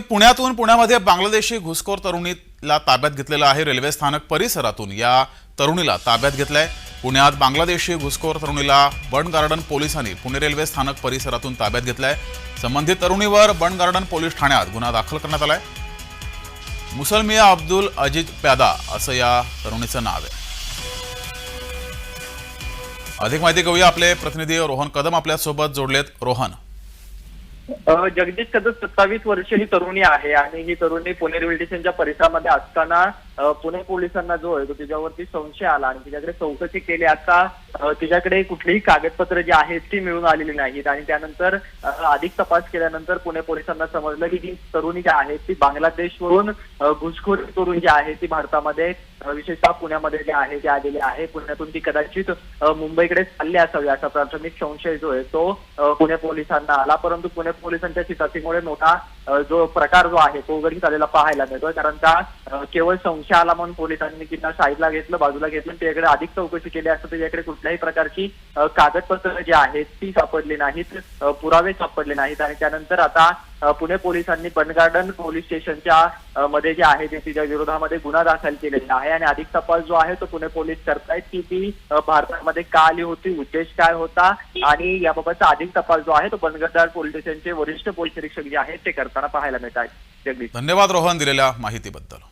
पुण्यातून पुण्यामध्ये बांगलादेशी घुसखोर तरुणीला ताब्यात घेतलेलं आहे रेल्वे स्थानक परिसरातून. या तरुणीला ताब्यात घेतलंय. पुण्यात बांगलादेशी घुसखोर तरुणीला बंड गार्डन पोलिसांनी पुणे रेल्वे स्थानक परिसरातून ताब्यात घेतलंय. संबंधित तरुणीवर बंड गार्डन पोलीस ठाण्यात गुन्हा दाखल करण्यात आलाय. मुसलमिया अब्दुल अजीज प्यादा असं या तरुणीचं नाव आहे. अधिक माहिती घेऊया आपले प्रतिनिधी रोहन कदम आपल्यासोबत जोडलेत. रोहन. जगदीश कदम सत्तावीस वर्ष ही तरुणी आहे आणि ही तरुणी पुणे रेल्वे स्टेशनच्या परिसरामध्ये असताना पुणे पोलिसांना जो आहे तो तिच्यावरती संशय आला आणि तिच्याकडे चौकशी केली. आता तिच्याकडे कुठलीही कागदपत्र जी आहेत ती मिळून आलेली नाहीत. आणि त्यानंतर अधिक तपास केल्यानंतर पुणे पोलिसांना समजलं की जी तरुणी जी आहे ती बांगलादेशवरून घुसखोरी करून जी आहे ती भारतामध्ये विशेषतः पुण्यामध्ये जे आहे ते आलेली आहे. पुण्यातून ती कदाचित मुंबईकडे चालली असावी असा प्राथमिक संशय जो आहे तो पुणे पोलिसांना आला. परंतु पुणे पोलिसांच्या चिकाटीमुळे मोठा जो प्रकार जो आहे तो उघडकीस आलेला पाहायला मिळतोय. कारण का केवळ संशय आला म्हणून पोलिसांनी तिला साईडला घेतलं बाजूला घेतलं त्याकडे अधिक चौकशी केली असता त्याच्याकडे कुठल्याही प्रकारची कागदपत्र जी आहेत ती सापडली नाहीत पुरावे सापडले नाहीत. आणि त्यानंतर आता पुणे पोलिसांनी बनगार्डन पोलीस स्टेशनच्या मध्ये जे आहे ते तिच्या विरोधामध्ये गुन्हा दाखल केलेला आहे. आणि अधिक तपास जो आहे तो पुणे पोलीस करतायत की ती भारतामध्ये का आली होती उद्देश काय होता? आणि याबाबतचा अधिक तपास जो आहे तो बनगार्डन पोलीस स्टेशनचे वरिष्ठ पोलीस निरीक्षक जे आहेत ते करताना पाहायला मिळत आहेत धन्यवाद रोहन दिलेल्या माहितीबद्दल.